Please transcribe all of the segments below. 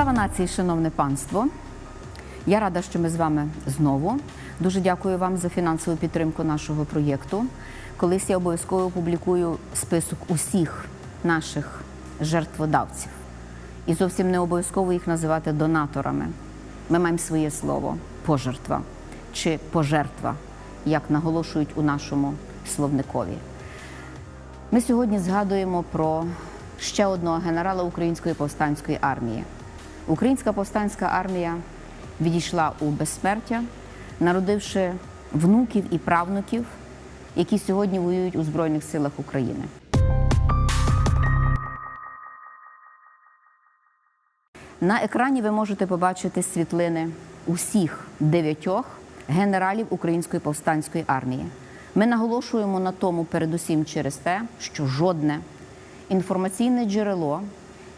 Слава нації, шановне панство! Я рада, що ми з вами знову. Дуже дякую вам за фінансову підтримку нашого проєкту. Колись я обов'язково опублікую список усіх наших жертводавців. І зовсім не обов'язково їх називати донаторами. Ми маємо своє слово пожертва чи пожертва, як наголошують у нашому словникові. Ми сьогодні згадуємо про ще одного генерала Української повстанської армії. Українська повстанська армія відійшла у безсмертя, народивши внуків і правнуків, які сьогодні воюють у Збройних силах України. На екрані ви можете побачити світлини усіх дев'ятьох генералів Української повстанської армії. Ми наголошуємо на тому, передусім через те, що жодне інформаційне джерело,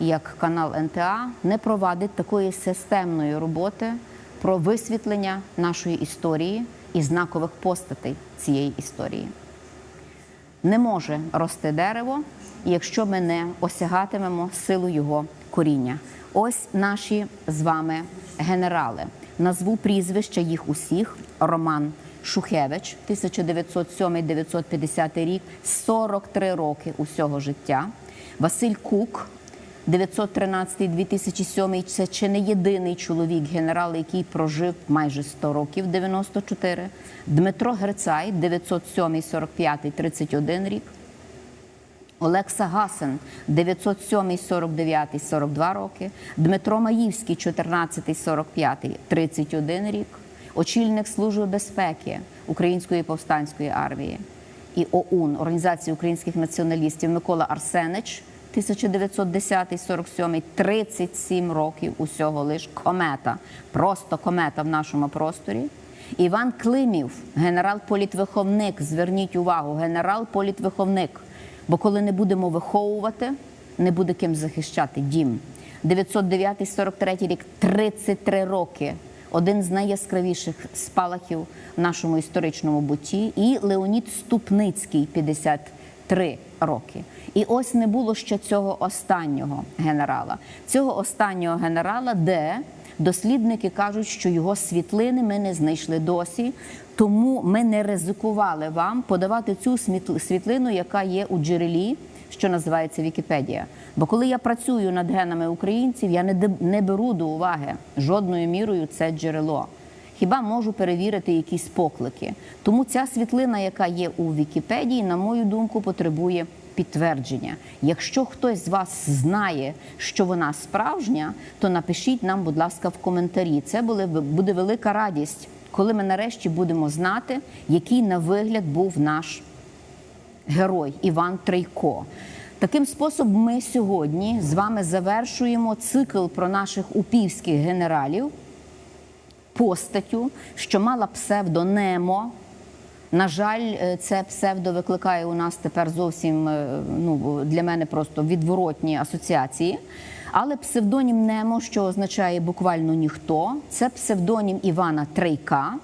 як канал НТА, не провадить такої системної роботи про висвітлення нашої історії і знакових постатей цієї історії. Не може рости дерево, якщо ми не осягатимемо силу його коріння. Ось наші з вами генерали. Назву прізвища їх усіх: Роман Шухевич, 1907-950 рік, 43 роки усього життя. Василь Кук, 913-2007 це чи не єдиний чоловік, генерал, який прожив майже 100 років, 94. Дмитро Герцай, 907-45-31 рік. Олекса Гасен, 907, 49, 42 роки. Дмитро Маївський, 14, 45, 31 рік. Очільник Служби безпеки Української повстанської армії і ОУН Організації українських націоналістів Микола Арсенич, 1910, 47, 37 років усього лиш комета. Просто комета в нашому просторі. Іван Климів, генерал-політвиховник. Зверніть увагу, генерал-політвиховник. Бо коли не будемо виховувати, не буде ким захищати дім. 909-43 рік, 33 роки. Один з найяскравіших спалахів в нашому історичному буті. І Леонід Ступницький, 53 роки. І ось не було ще цього останнього генерала. Цього останнього генерала, де дослідники кажуть, що його світлини ми не знайшли досі. Тому ми не ризикували вам подавати цю світлину, яка є у джерелі, що називається Вікіпедія. Бо коли я працюю над генами українців, я не, беру до уваги жодною мірою це джерело. Хіба можу перевірити якісь поклики? Тому ця світлина, яка є у Вікіпедії, на мою думку, потребує підтвердження. Якщо хтось з вас знає, що вона справжня, то напишіть нам, будь ласка, в коментарі. Це буде велика радість, коли ми нарешті будемо знати, який на вигляд був наш герой Іван Трейко. Таким способом, ми сьогодні з вами завершуємо цикл про наших упівських генералів постаттю, що мала псевдо Немо. На жаль, це псевдо викликає у нас тепер зовсім ну, для мене просто відворотні асоціації. Але псевдонім Немо, що означає буквально ніхто, це псевдонім Івана Трейка.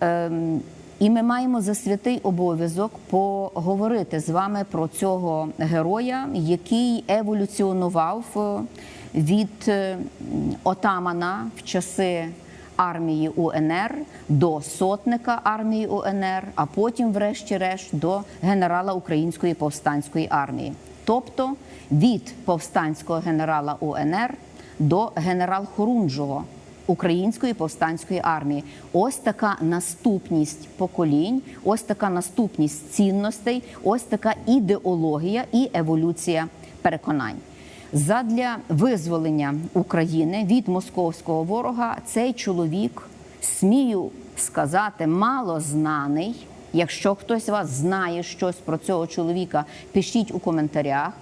Ем, і ми маємо за святий обов'язок поговорити з вами про цього героя, який еволюціонував від отамана в часи армії УНР до сотника армії УНР, а потім, врешті-решт, до генерала Української повстанської армії, тобто від повстанського генерала УНР до генерал Хорунжого. Української повстанської армії. Ось така наступність поколінь, ось така наступність цінностей, ось така ідеологія і еволюція переконань. Задля визволення України від московського ворога цей чоловік, смію сказати, малознаний. Якщо хтось вас знає щось про цього чоловіка, пишіть у коментарях,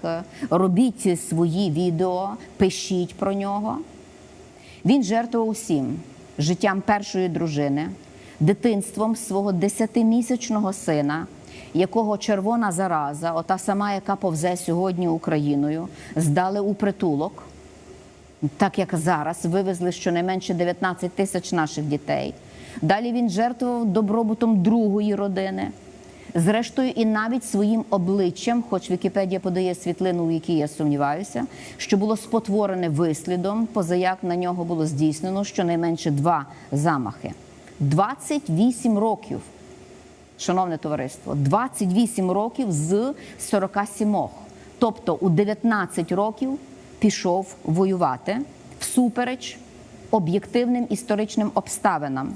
робіть свої відео, пишіть про нього. Він жертвував усім життям першої дружини, дитинством свого десятимісячного сина, якого червона зараза, ота сама, яка повзе сьогодні Україною, здали у притулок, так як зараз вивезли щонайменше 19 тисяч наших дітей. Далі він жертвував добробутом другої родини. Зрештою, і навіть своїм обличчям, хоч Вікіпедія подає світлину, у якій я сумніваюся, що було спотворене вислідом, позаяк на нього було здійснено щонайменше два замахи. 28 років, шановне товариство, 28 років з 47. Тобто у 19 років пішов воювати всупереч об'єктивним історичним обставинам.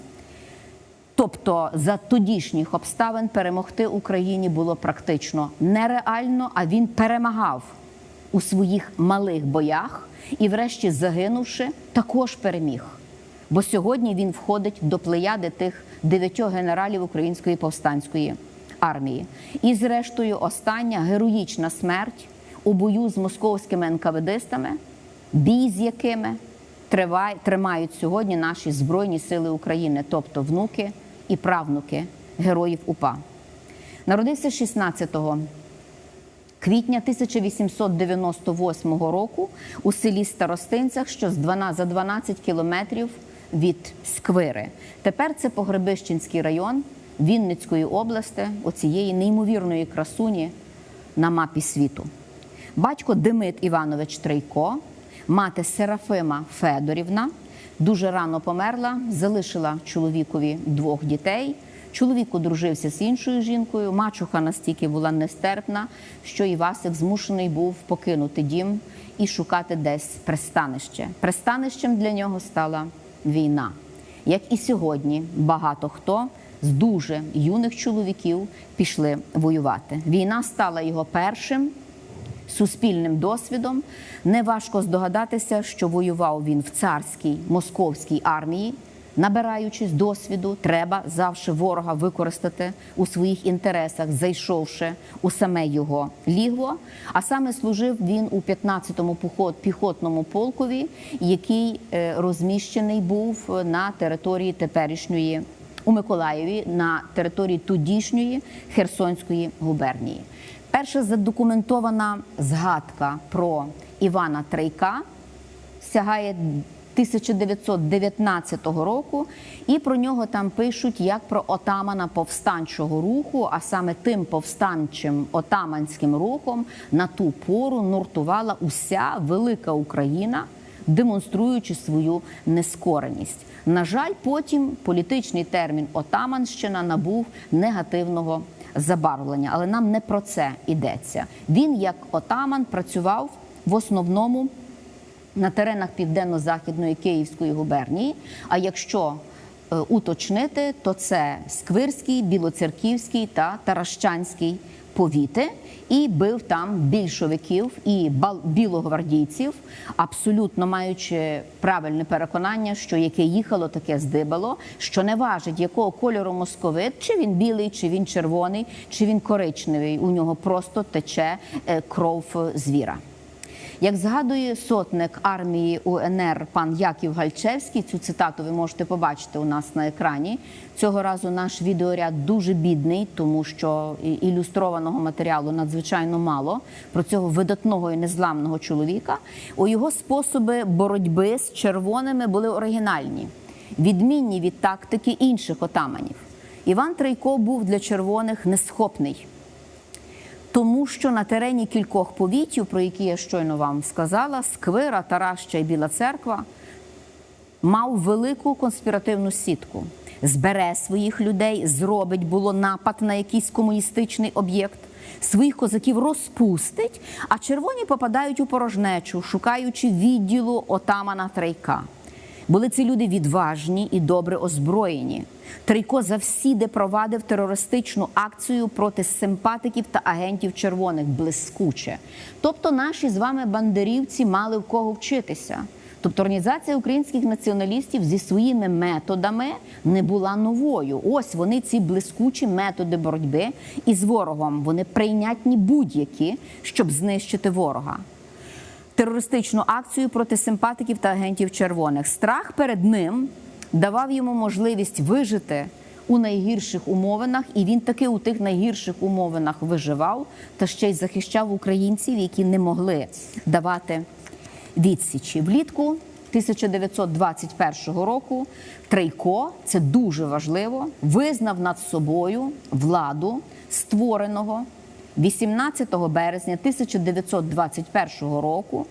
Тобто за тодішніх обставин перемогти Україні було практично нереально, а він перемагав у своїх малих боях і, врешті, загинувши, також переміг. Бо сьогодні він входить до плеяди тих дев'ятьох генералів Української повстанської армії. І, зрештою, остання героїчна смерть у бою з московськими НКВДистами, бій з якими тримають сьогодні наші Збройні Сили України, тобто внуки і правнуки героїв УПА. Народився 16 квітня 1898 року у селі Старостинцях, що з 12 за 12 кілометрів від Сквири. Тепер це Погребищенський район Вінницької області, оцієї неймовірної красуні на мапі світу. Батько Демид Іванович Трейко, мати Серафима Федорівна дуже рано померла, залишила чоловікові двох дітей. Чоловік одружився з іншою жінкою. Мачуха настільки була нестерпна, що Івасик змушений був покинути дім і шукати десь пристанище. Пристанищем для нього стала війна. Як і сьогодні, багато хто з дуже юних чоловіків пішли воювати. Війна стала його першим суспільним досвідом. Неважко здогадатися, що воював він в царській московській армії. Набираючись досвіду, треба завжди ворога використати у своїх інтересах, зайшовши у саме його лігво. А саме служив він у 15-му поход- піхотному полкові, який е, розміщений був на території теперішньої у Миколаєві на території тодішньої Херсонської губернії. Перша задокументована згадка про Івана Трейка сягає 1919 року, і про нього там пишуть як про отамана повстанчого руху, а саме тим повстанчим отаманським рухом на ту пору нуртувала уся велика Україна, демонструючи свою нескореність. На жаль, потім політичний термін отаманщина набув негативного забарвлення, але нам не про це йдеться. Він як отаман працював в основному на теренах південно-західної Київської губернії. А якщо е, уточнити, то це Сквирський, Білоцерківський та Таращанський повіти, і бив там більшовиків і білогвардійців, абсолютно маючи правильне переконання, що яке їхало, таке здибало, що не важить, якого кольору московит, чи він білий, чи він червоний, чи він коричневий. У нього просто тече е, кров е, звіра. Як згадує сотник армії УНР пан Яків Гальчевський, цю цитату ви можете побачити у нас на екрані. Цього разу наш відеоряд дуже бідний, тому що ілюстрованого матеріалу надзвичайно мало про цього видатного і незламного чоловіка. У його способи боротьби з червоними були оригінальні, відмінні від тактики інших отаманів. Іван Трейко був для червоних несхопний. Тому що на терені кількох повітів, про які я щойно вам сказала, Сквира, Тараща і Біла Церква, мав велику конспіративну сітку. Збере своїх людей, зробить було напад на якийсь комуністичний об'єкт, своїх козаків розпустить, а червоні попадають у порожнечу, шукаючи відділу отамана Трейка. Були ці люди відважні і добре озброєні. Трійко завсіди провадив терористичну акцію проти симпатиків та агентів червоних блискуче. Тобто наші з вами бандерівці мали в кого вчитися. Тобто організація українських націоналістів зі своїми методами не була новою. Ось вони ці блискучі методи боротьби із ворогом. Вони прийнятні будь-які, щоб знищити ворога терористичну акцію проти симпатиків та агентів червоних. Страх перед ним давав йому можливість вижити у найгірших умовинах, і він таки у тих найгірших умовинах виживав та ще й захищав українців, які не могли давати відсічі. Влітку 1921 року Трейко, це дуже важливо, визнав над собою владу створеного 18 березня 1921 року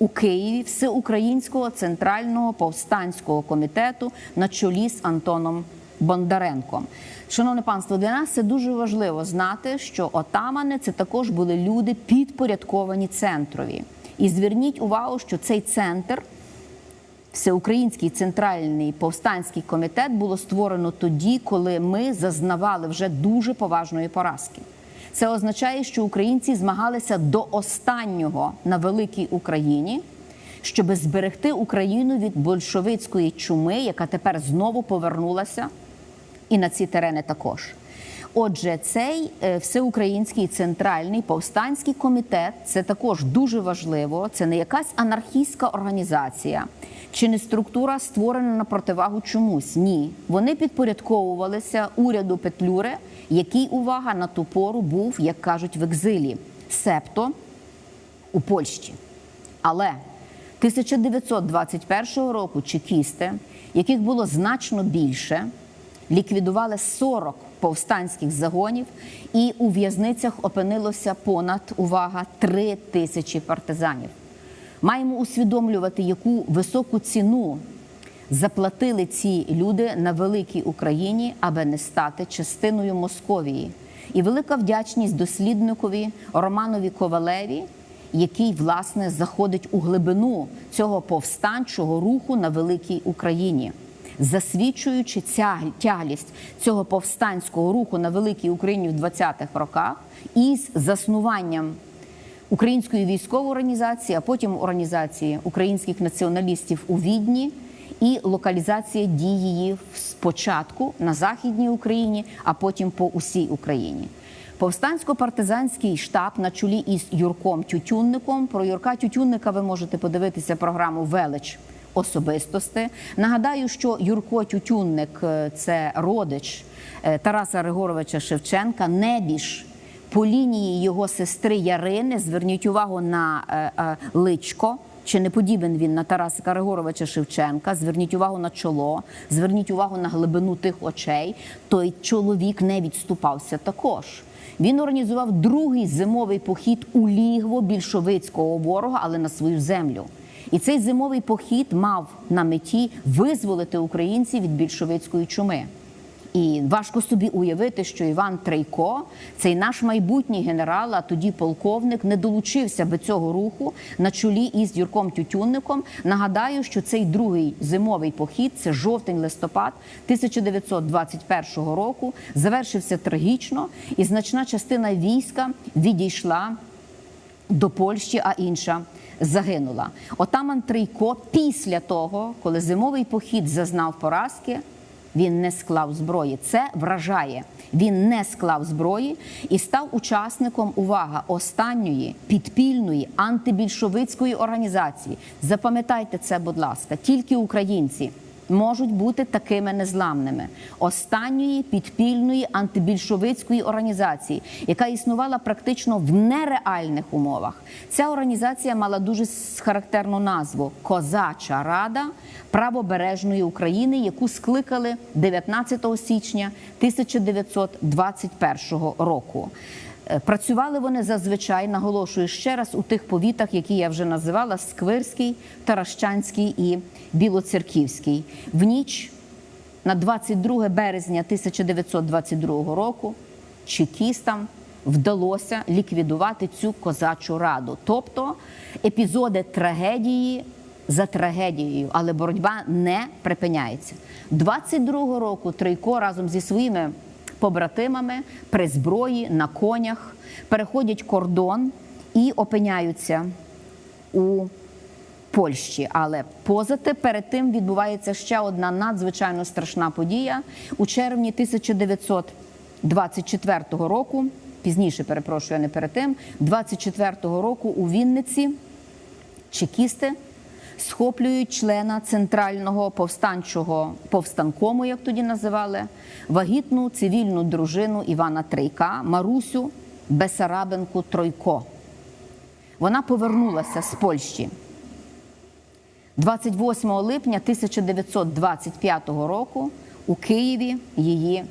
у Києві Всеукраїнського центрального повстанського комітету на чолі з Антоном Бондаренком. Шановне панство, для нас це дуже важливо знати, що отамани це також були люди підпорядковані центрові. І зверніть увагу, що цей центр. Всеукраїнський центральний повстанський комітет було створено тоді, коли ми зазнавали вже дуже поважної поразки. Це означає, що українці змагалися до останнього на великій Україні, щоб зберегти Україну від большевицької чуми, яка тепер знову повернулася, і на ці терени також. Отже, цей е, всеукраїнський центральний повстанський комітет це також дуже важливо. Це не якась анархістська організація чи не структура створена на противагу чомусь. Ні, вони підпорядковувалися уряду Петлюри, який увага на ту пору був, як кажуть, в екзилі, септо у Польщі. Але 1921 року чекісти, яких було значно більше, ліквідували 40 повстанських загонів, і у в'язницях опинилося понад увага 3 тисячі партизанів. Маємо усвідомлювати, яку високу ціну заплатили ці люди на великій Україні, аби не стати частиною Московії. І велика вдячність дослідникові Романові Ковалеві, який власне заходить у глибину цього повстанчого руху на великій Україні, засвідчуючи тяглість цього повстанського руху на великій Україні в 20-х роках із заснуванням української військової організації, а потім організації українських націоналістів у Відні і локалізація дій її спочатку на західній Україні, а потім по усій Україні. Повстансько-партизанський штаб на чолі із Юрком Тютюнником. Про Юрка Тютюнника ви можете подивитися програму Велич особистості. Нагадаю, що Юрко Тютюнник е, це родич е, Тараса Григоровича Шевченка, небіж по лінії його сестри Ярини. Зверніть увагу на е, е, личко. Чи не подібен він на Тараса Григоровича Шевченка? Зверніть увагу на чоло, зверніть увагу на глибину тих очей. Той чоловік не відступався також. Він організував другий зимовий похід у лігво більшовицького ворога, але на свою землю. І цей зимовий похід мав на меті визволити українців від більшовицької чуми. І важко собі уявити, що Іван Трейко, цей наш майбутній генерал, а тоді полковник, не долучився би цього руху на чолі із Юрком Тютюнником. Нагадаю, що цей другий зимовий похід, це жовтень-листопад 1921 року, завершився трагічно, і значна частина війська відійшла до Польщі, а інша загинула. Отаман Трійко після того, коли зимовий похід зазнав поразки, він не склав зброї. Це вражає. Він не склав зброї і став учасником увага останньої підпільної антибільшовицької організації. Запам'ятайте це, будь ласка, тільки українці можуть бути такими незламними останньої підпільної антибільшовицької організації, яка існувала практично в нереальних умовах. Ця організація мала дуже характерну назву Козача Рада правобережної України, яку скликали 19 січня 1921 року. Е, Працювали вони зазвичай, наголошую ще раз, у тих повітах, які я вже називала: Сквирський, Таращанський і Білоцерківський. В ніч на 22 березня 1922 року чекістам вдалося ліквідувати цю козачу раду. Тобто епізоди трагедії за трагедією, але боротьба не припиняється. 22-го року Тройко разом зі своїми побратимами при зброї на конях переходять кордон і опиняються у Польщі. Але поза те перед тим відбувається ще одна надзвичайно страшна подія у червні 1924 року. Пізніше перепрошую, не перед тим, 24-го року у Вінниці чекісти схоплюють члена центрального повстанчого повстанкому, як тоді називали, вагітну цивільну дружину Івана Трейка Марусю Бесарабенку Тройко. Вона повернулася з Польщі. 28 липня 1925 року у Києві її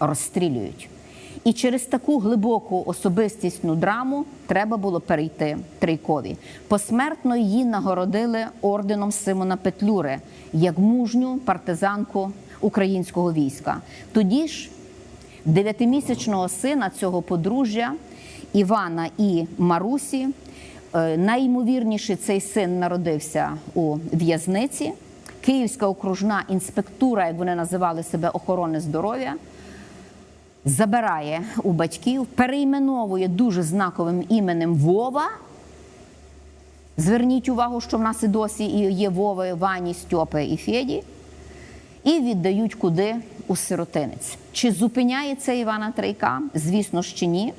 розстрілюють. І через таку глибоку особистісну драму треба було перейти Трейкові. Посмертно її нагородили орденом Симона Петлюри як мужню партизанку українського війська. Тоді ж дев'ятимісячного сина цього подружжя Івана і Марусі. е, Найімовірніше цей син народився у в'язниці. Київська окружна інспектура, як вони називали себе охорони здоров'я, забирає у батьків, перейменовує дуже знаковим іменем Вова. Зверніть увагу, що в нас і досі є Вови, Вані, Стьопи і Феді. І віддають куди у сиротинець. Чи зупиняється Івана Трейка? Звісно ж чи ні.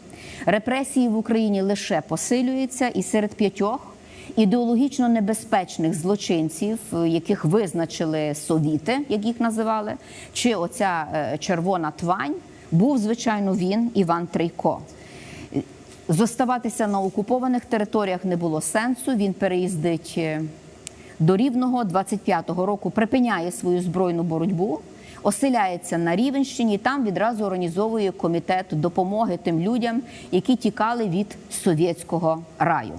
Репресії в Україні лише посилюються, і серед п'ятьох ідеологічно небезпечних злочинців, е, яких визначили совіти, як їх називали, чи оця е, червона твань, був звичайно він, Іван Трейко. Зоставатися на окупованих територіях не було сенсу. Він переїздить е, до Рівного 25-го року, припиняє свою збройну боротьбу, оселяється на Рівенщині. і Там відразу організовує комітет допомоги тим людям, які тікали від совєтського раю.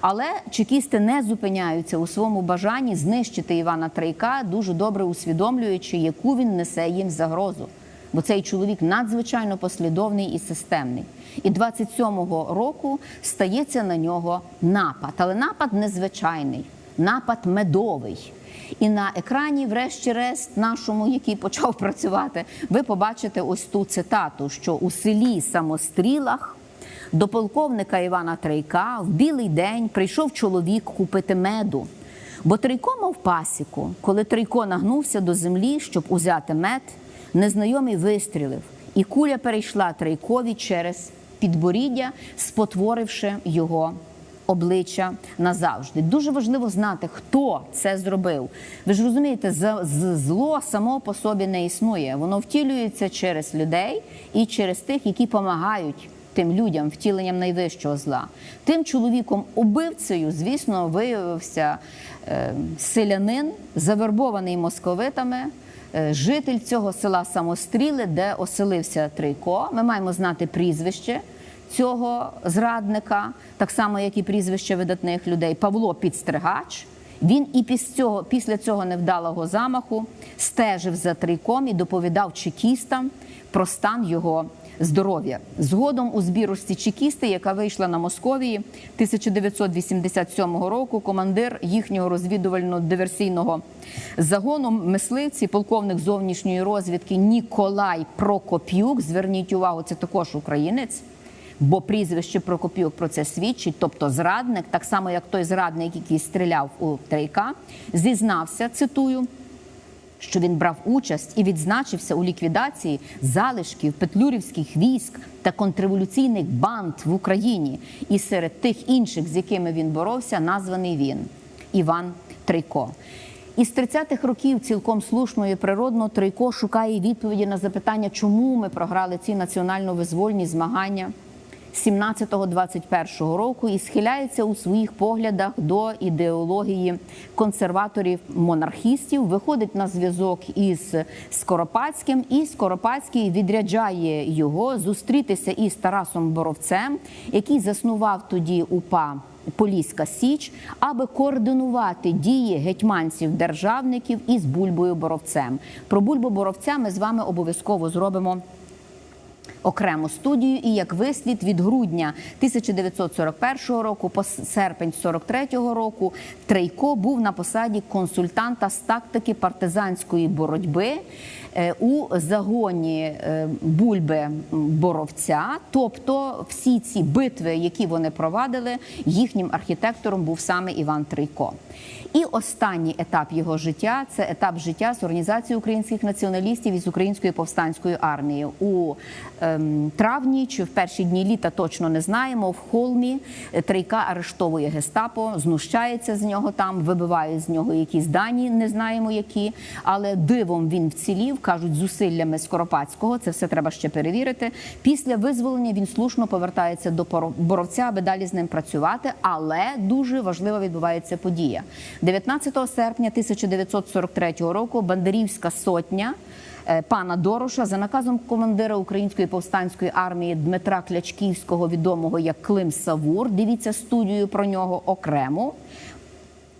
Але чекісти не зупиняються у своєму бажанні знищити Івана Трейка, дуже добре усвідомлюючи, яку він несе їм загрозу. Бо цей чоловік надзвичайно послідовний і системний. І 27-го року стається на нього напад. Але напад незвичайний, напад медовий. І на екрані, врешті-решт, нашому, який почав працювати, ви побачите ось ту цитату, що у селі Самострілах до полковника Івана Трейка в білий день прийшов чоловік купити меду. Бо Трейко мав пасіку. Коли Трейко нагнувся до землі, щоб узяти мед, незнайомий вистрілив, і куля перейшла Трейкові через підборіддя, спотворивши його обличчя назавжди. Дуже важливо знати, хто це зробив. Ви ж розумієте, зло само по собі не існує. Воно втілюється через людей і через тих, які допомагають тим людям втіленням найвищого зла. Тим чоловіком убивцею, звісно, виявився е, селянин, завербований московитами. Е, Житель цього села Самостріли, де оселився Трейко. Ми маємо знати прізвище цього зрадника, так само, як і прізвище видатних людей Павло Підстригач. Він і після цього, після цього невдалого замаху стежив за трійком і доповідав чекістам про стан його здоров'я. Згодом у збірочці чекісти, яка вийшла на Московії 1987 року, командир їхнього розвідувально-диверсійного загону мисливці, полковник зовнішньої розвідки Ніколай Прокоп'юк. Зверніть увагу, це також українець. Бо прізвище Прокопюк про це свідчить, тобто зрадник, так само як той зрадник, який стріляв у Трейка, зізнався, цитую, що він брав участь і відзначився у ліквідації залишків петлюрівських військ та контрреволюційних банд в Україні. І серед тих інших, з якими він боровся, названий він Іван Трейко. Із 30-х років цілком слушно і природно Трейко шукає відповіді на запитання, чому ми програли ці національно-визвольні змагання. 17-21 року і схиляється у своїх поглядах до ідеології консерваторів-монархістів, виходить на зв'язок із Скоропадським, і Скоропадський відряджає його зустрітися із Тарасом Боровцем, який заснував тоді УПА Поліська Січ, аби координувати дії гетьманців-державників із Бульбою Боровцем. Про Бульбу Боровця ми з вами обов'язково зробимо окрему студію. І як вислід від грудня 1941 року по серпень 43-го року Трейко був на посаді консультанта з тактики партизанської боротьби е, у загоні е, Бульби Боровця. Тобто всі ці битви, які вони провадили, їхнім архітектором був саме Іван Трейко. І останній етап його життя це етап життя з організацією українських націоналістів і з українською повстанською армією. У е, травні чи в перші дні літа точно не знаємо. В холмі е, Трейка арештовує гестапо, знущається з нього там, вибиває з нього якісь дані, не знаємо які. Але дивом він вцілів, кажуть, зусиллями Скоропадського. Це все треба ще перевірити. Після визволення він слушно повертається до боровця, аби далі з ним працювати. Але дуже важлива відбувається подія. 19 серпня 1943 року Бандерівська сотня пана Дороша за наказом командира Української повстанської армії Дмитра Клячківського, відомого як Клим Савур. Дивіться студію про нього окремо.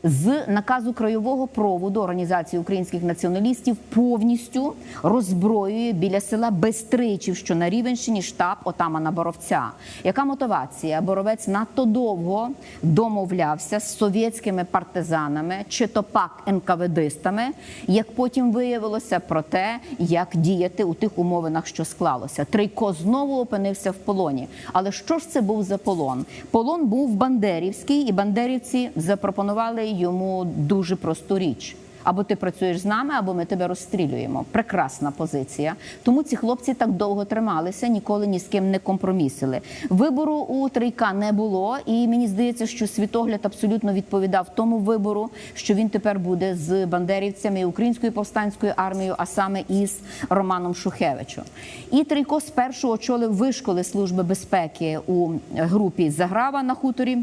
З наказу краєвого проводу організації українських націоналістів повністю роззброює біля села Бестричів, що на Рівенщині штаб отамана Боровця. Яка мотивація? Боровець надто довго домовлявся з совєтськими партизанами чи то пак НКВДистами, як потім виявилося про те, як діяти у тих умовинах, що склалося. Трийко знову опинився в полоні. Але що ж це був за полон? Полон був бандерівський, і бандерівці запропонували йому дуже просту річ. Або ти працюєш з нами, або ми тебе розстрілюємо. Прекрасна позиція. Тому ці хлопці так довго трималися, ніколи ні з ким не компромісили. Вибору у Трійка не було, і мені здається, що світогляд абсолютно відповідав тому вибору, що він тепер буде з бандерівцями і українською повстанською армією, а саме із Романом Шухевичем. І Трійко спершу очолив вишколи служби безпеки у групі Заграва на хуторі.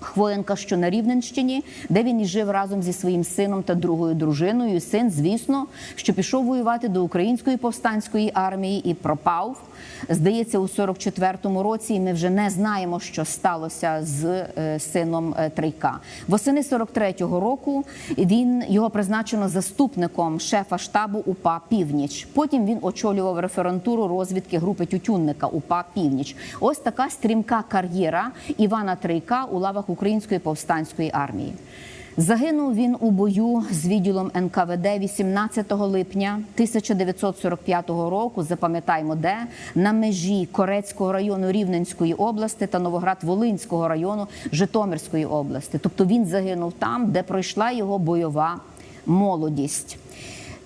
Хвоєнка, що на Рівненщині, де він і жив разом зі своїм сином та другою дружиною. Син, звісно, що пішов воювати до української повстанської армії і пропав. Здається, у 44-му році. Ми вже не знаємо, що сталося з е, сином е, Трейка. Восени 43-го року він його призначено заступником шефа штабу УПА Північ. Потім він очолював референтуру розвідки групи Тютюнника УПА Північ. Ось така стрімка кар'єра Івана Трейка у лавах Української повстанської армії. Загинув він у бою з відділом НКВД 18 липня 1945 року. Запам'ятаймо, де на межі Корецького району Рівненської області та Новоград-Волинського району Житомирської області. Тобто він загинув там, де пройшла його бойова молодість.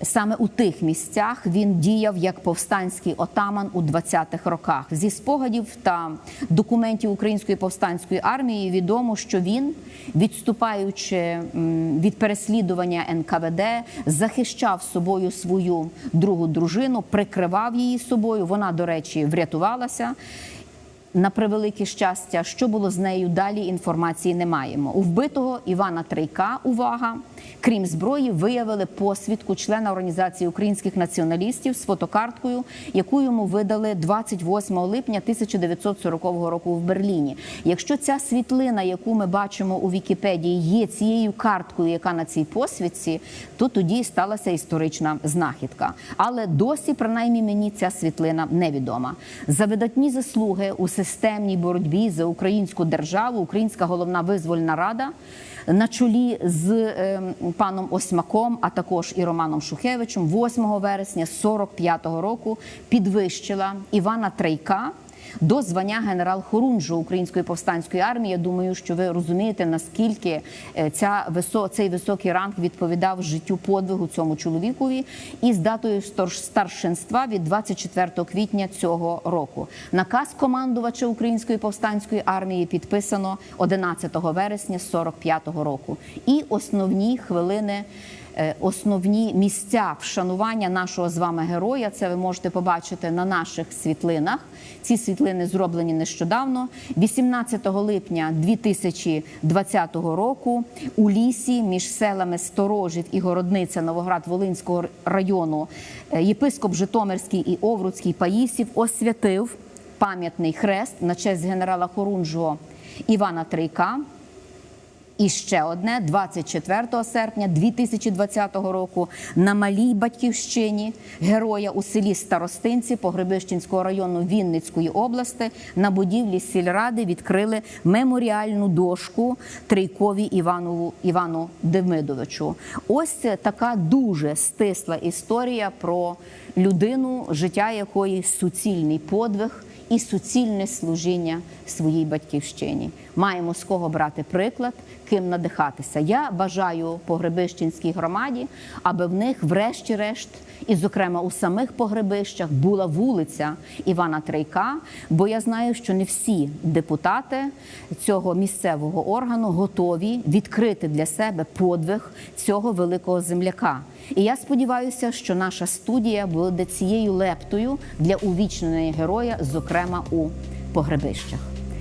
Саме у тих місцях він діяв як повстанський отаман у 20-х роках. Зі спогадів та документів Української повстанської армії відомо, що він, відступаючи від переслідування НКВД, захищав собою свою другу дружину, прикривав її собою. Вона, до речі, врятувалася. На превелике щастя, що було з нею далі, інформації не маємо. У вбитого Івана Трейка, увага, крім зброї, виявили посвідку члена організації українських націоналістів з фотокарткою, яку йому видали 28 липня 1940 року в Берліні. Якщо ця світлина, яку ми бачимо у Вікіпедії, є цією карткою, яка на цій посвідці, то тоді сталася історична знахідка. Але досі, принаймні, мені ця світлина невідома. За видатні заслуги у системній боротьбі за українську державу, Українська головна визвольна рада на чолі з е, паном Осьмаком, а також і Романом Шухевичем, 8 вересня 45-го року підвищила Івана Трейка. До звання генерал Хорунжу Української повстанської армії. Я думаю, що ви розумієте, наскільки е, ця висо, цей високий ранг відповідав життю подвигу цьому чоловікові, і з датою старшинства від 24 квітня цього року. Наказ командувача Української повстанської армії підписано 11 вересня 45-го року. І основні хвилини. Е, Основні місця вшанування нашого з вами героя. Це ви можете побачити на наших світлинах. Ці світлини зроблені нещодавно. 18 липня 2020 року у лісі між селами Сторожів і Городниця Новоград-Волинського району е, єпископ Житомирський і Овруцький Паїсів освятив пам'ятний хрест на честь генерала Хорунжого Івана Трейка. І ще одне 24 серпня 2020 року на малій батьківщині героя у селі Старостинці Погребищенського району Вінницької області на будівлі сільради відкрили меморіальну дошку Трійкові Іванову Івану Демидовичу. Ось така дуже стисла історія про людину, життя якої суцільний подвиг і суцільне служіння своїй батьківщині. Маємо з кого брати приклад, ким надихатися. Я бажаю погребищенській громаді, аби в них, врешті-решт, і, зокрема, у самих погребищах була вулиця Івана Трейка, бо я знаю, що не всі депутати цього місцевого органу готові відкрити для себе подвиг цього великого земляка. І я сподіваюся, що наша студія буде цією лептою для увічненої героя, зокрема у погребищах.